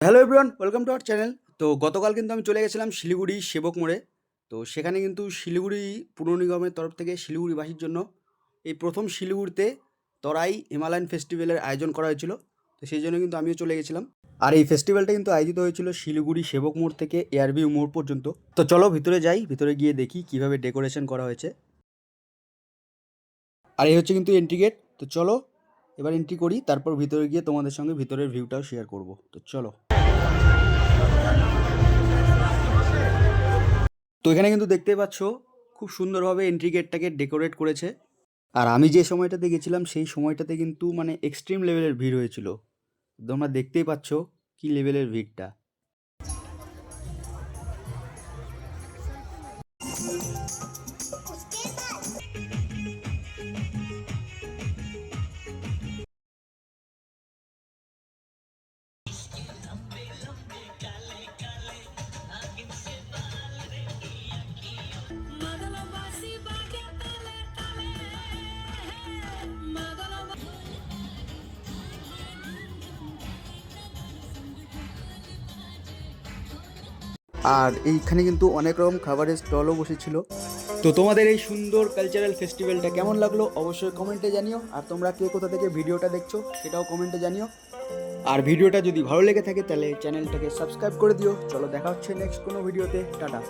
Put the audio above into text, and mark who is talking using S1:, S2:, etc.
S1: Hello everyone welcome to our channel তো গতকাল কিন্তু আমি চলে গেছিলাম শিলিগুড়ি সেবক মোড়ে। তো সেখানে কিন্তু শিলিগুড়ি পুর নিগমের তরফ থেকে শিলিগুড়িবাসীর জন্য এই প্রথম শিলিগুড়িতে তরাই হিমালয়ান ফেস্টিভ্যালের আয়োজন করা হয়েছিল। তো সেই জন্য কিন্তু আমিও চলে গেছিলাম। আর এই ফেস্টিভ্যালটা কিন্তু আয়োজিত হয়েছিল শিলিগুড়ি সেবক মোড় থেকে এয়ারবি মোড় পর্যন্ত। তো চলো ভিতরে যাই, ভিতরে গিয়ে দেখি কীভাবে ডেকোরেশন করা হয়েছে। আর এই হচ্ছে কিন্তু এন্ট্রি গেট তো চলো এবার এন্ট্রি করি, তারপর ভিতরে গিয়ে তোমাদের সঙ্গে ভিতরের ভিউটাও শেয়ার করব। তো চলো। তো এখানে কিন্তু দেখতে পাচ্ছ, খুব সুন্দরভাবে এন্ট্রি গেটটাকে ডেকোরেট করেছে। আর আমি যে সময়টাতে গেছিলাম, সেই সময়টাতে কিন্তু মানে এক্সট্রিম লেভেলের ভিড় হয়েছিল। তোমরা দেখতেই পাচ্ছ কি লেভেলের ভিড়টা। আর এইখানে কিন্তু অনেক রকম খাবারের স্টলও বসেছিল। তো তোমাদের এই সুন্দর কালচারাল ফেস্টিভ্যালটা কেমন লাগল অবশ্যই কমেন্টে জানিও। আর তোমরা কে কোথা থেকে ভিডিওটা দেখছ সেটাও কমেন্টে জানিও। আর ভিডিওটা যদি ভালো লেগে থাকে তাহলে চ্যানেলটাকে সাবস্ক্রাইব করে দিও। চলো দেখা হচ্ছে নেক্সট কোনো ভিডিওতে টাটা।